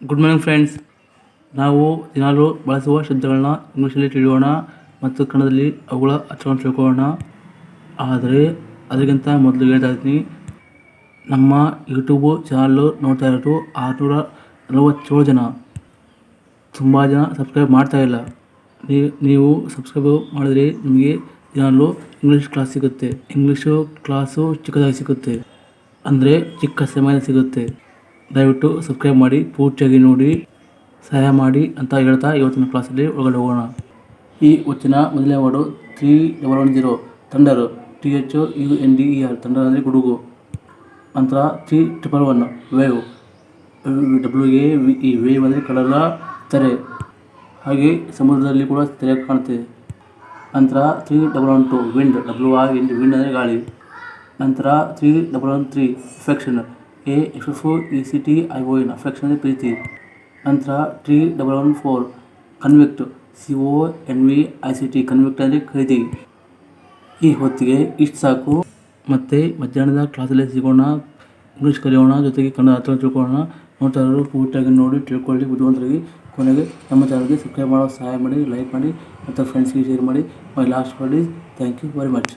Good morning friends ನಾವು ದಿನಾಲು ಬಳಸುವ ಶಬ್ದಗಳನ್ನ ಇಂಗ್ಲೀಷಲ್ಲಿ ತಿಳಿಯೋಣ ಮತ್ತು ಕನ್ನಡದಲ್ಲಿ ಅವುಗಳ ಅರ್ಥವನ್ನು ತಿಳ್ಕೊಳ್ಳೋಣ. ಆದರೆ, ಅದಕ್ಕಿಂತ ಮೊದಲು ಹೇಳ್ತಾ ಇದ್ದೀನಿ, ನಮ್ಮ ಯೂಟ್ಯೂಬ್ ಚಾನಲ್ಲು ನೋಡ್ತಾ ಇರೋದು ಆರುನೂರ ನಲವತ್ತೇಳು ಜನ. ತುಂಬ ಜನ ಸಬ್ಸ್ಕ್ರೈಬ್ ಮಾಡ್ತಾ ಇಲ್ಲ. ನೀವು ಸಬ್ಸ್ಕ್ರೈಬ್ ಮಾಡಿದ್ರೆ ನಿಮಗೆ ದಿನಾಲು ಇಂಗ್ಲೀಷ್ ಕ್ಲಾಸ್ ಸಿಗುತ್ತೆ. ಇಂಗ್ಲೀಷು ಕ್ಲಾಸು ಚಿಕ್ಕದಾಗಿ ಸಿಗುತ್ತೆ. ಅಂದರೆ ಚಿಕ್ಕ ಸಮಯ ಸಿಗುತ್ತೆ. ದಯವಿಟ್ಟು ಸಬ್ಸ್ಕ್ರೈಬ್ ಮಾಡಿ, ಪೂರ್ತಿಯಾಗಿ ನೋಡಿ, ಸಹಾಯ ಮಾಡಿ ಅಂತ ಹೇಳ್ತಾ ಇವತ್ತಿನ ಕ್ಲಾಸಲ್ಲಿ ಒಳಗಡೆ ಹೋಗೋಣ. ಈ ಹೊತ್ತಿನ ಮೊದಲನೇ ward three double one zero thunder T H U N D E R thunder ಅಂದರೆ ಗುಡುಗು. ನಂತರ three triple one wave W A V E wave ಅಂದರೆ ಕಡಲ, ತೆರೆ. ಹಾಗೆ ಸಮುದ್ರದಲ್ಲಿ ಕೂಡ ತೆರೆ ಕಾಣುತ್ತೆ. ನಂತರ three double one two wind W R wind wind ಅಂದರೆ ಗಾಳಿ. ನಂತರ three double one three affection A, F E C, T, I, O, N affection ಪ್ರೀತಿ. ನಂತರ three double one, four, convict, C O N, V, I, C, T, convict ಅಂದರೆ ಖರೀದಿ ಈ ಹೊತ್ತಿಗೆ ಇಷ್ಟು ಸಾಕು. ಮತ್ತು ಮಧ್ಯಾಹ್ನದ ಕ್ಲಾಸಲ್ಲಿ ಸಿಗೋಣ, ಇಂಗ್ಲೀಷ್ ಕಲಿಯೋಣ, ಜೊತೆಗೆ ಕನ್ನಡ ಹತ್ರ ತಿಳ್ಕೊಳ್ಳೋಣ. ನೋಡ್ತಾ ಪೂರ್ತಿಯಾಗಿ ನೋಡಿ ತಿಳ್ಕೊಳ್ಳಿ, ಬುದ್ಧಿವಂತರಿಗೆ. ಕೊನೆಗೆ ನಮ್ಮ ಚಾನಲ್ಗೆ ಸಬ್ಸ್ಕ್ರೈಬ್ ಮಾಡೋ ಸಹಾಯ ಮಾಡಿ ಲೈಕ್ ಮಾಡಿ, ಮತ್ತು ಫ್ರೆಂಡ್ಸ್ಗೆ ಶೇರ್ ಮಾಡಿ. ಮೈ ಲಾಸ್ಟ್ ಮಾಡಿ ಥ್ಯಾಂಕ್ ಯು ವೆರಿ ಮಚ್